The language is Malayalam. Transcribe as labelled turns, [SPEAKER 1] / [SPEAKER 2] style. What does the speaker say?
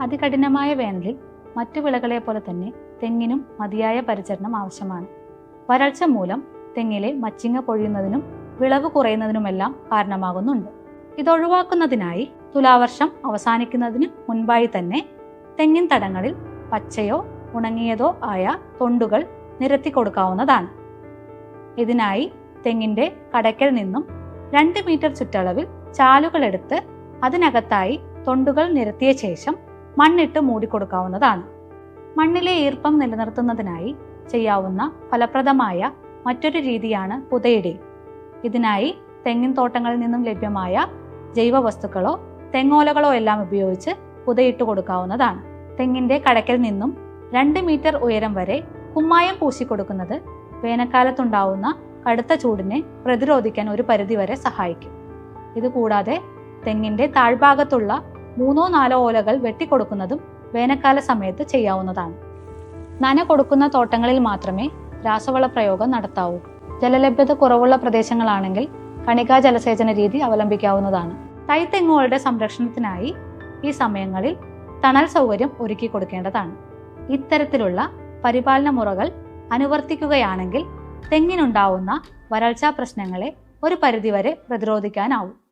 [SPEAKER 1] അതികഠിനമായ വേനലിൽ മറ്റു വിളകളെ പോലെ തന്നെ തെങ്ങിനും മതിയായ പരിചരണം ആവശ്യമാണ്. വരൾച്ച മൂലം തെങ്ങിലെ മച്ചിങ്ങ പൊഴിയുന്നതിനും വിളവ് കുറയുന്നതിനുമെല്ലാം കാരണമാകുന്നുണ്ട്. ഇതൊഴിവാക്കുന്നതിനായി തുലാവർഷം അവസാനിക്കുന്നതിന് മുൻപായി തന്നെ തെങ്ങിൻ തടങ്ങളിൽ പച്ചയോ ഉണങ്ങിയതോ ആയ തൊണ്ടുകൾ നിരത്തി കൊടുക്കാവുന്നതാണ്. ഇതിനായി തെങ്ങിന്റെ കടയ്ക്കൽ നിന്നും രണ്ട് മീറ്റർ ചുറ്റളവിൽ ചാലുകൾ എടുത്ത് അതിനകത്തായി തൊണ്ടുകൾ നിരത്തിയ ശേഷം മണ്ണിട്ട് മൂടിക്കൊടുക്കാവുന്നതാണ്. മണ്ണിലെ ഈർപ്പം നിലനിർത്തുന്നതിനായി ചെയ്യാവുന്ന ഫലപ്രദമായ മറ്റൊരു രീതിയാണ് പുതയിടി ഇതിനായി തെങ്ങിൻ തോട്ടങ്ങളിൽ നിന്നും ലഭ്യമായ ജൈവ വസ്തുക്കളോ തെങ്ങോലകളോ എല്ലാം ഉപയോഗിച്ച് പുതയിട്ട് കൊടുക്കാവുന്നതാണ്. തെങ്ങിന്റെ കടയ്ക്കൽ നിന്നും രണ്ട് മീറ്റർ ഉയരം വരെ കുമ്മായം പൂശിക്കൊടുക്കുന്നത് വേനൽക്കാലത്തുണ്ടാവുന്ന കടുത്ത ചൂടിനെ പ്രതിരോധിക്കാൻ ഒരു പരിധിവരെ സഹായിക്കും. ഇതുകൂടാതെ തെങ്ങിന്റെ താഴ്ഭാഗത്തുള്ള മൂന്നോ നാലോ ഓലകൾ വെട്ടിക്കൊടുക്കുന്നതും വേനൽക്കാല സമയത്ത് ചെയ്യാവുന്നതാണ്. നന കൊടുക്കുന്ന തോട്ടങ്ങളിൽ മാത്രമേ രാസവള പ്രയോഗം നടത്താവൂ. ജലലഭ്യത കുറവുള്ള പ്രദേശങ്ങളാണെങ്കിൽ കണികാ ജലസേചന രീതി അവലംബിക്കാവുന്നതാണ്. തൈത്തെങ്ങുകളുടെ സംരക്ഷണത്തിനായി ഈ സമയങ്ങളിൽ തണൽ സൗകര്യം ഒരുക്കി കൊടുക്കേണ്ടതാണ്. ഇത്തരത്തിലുള്ള പരിപാലന മുറകൾ അനുവർത്തിക്കുകയാണെങ്കിൽ തെങ്ങിനുണ്ടാവുന്ന വരൾച്ചാ പ്രശ്നങ്ങളെ ഒരു പരിധിവരെ പ്രതിരോധിക്കാനാവും.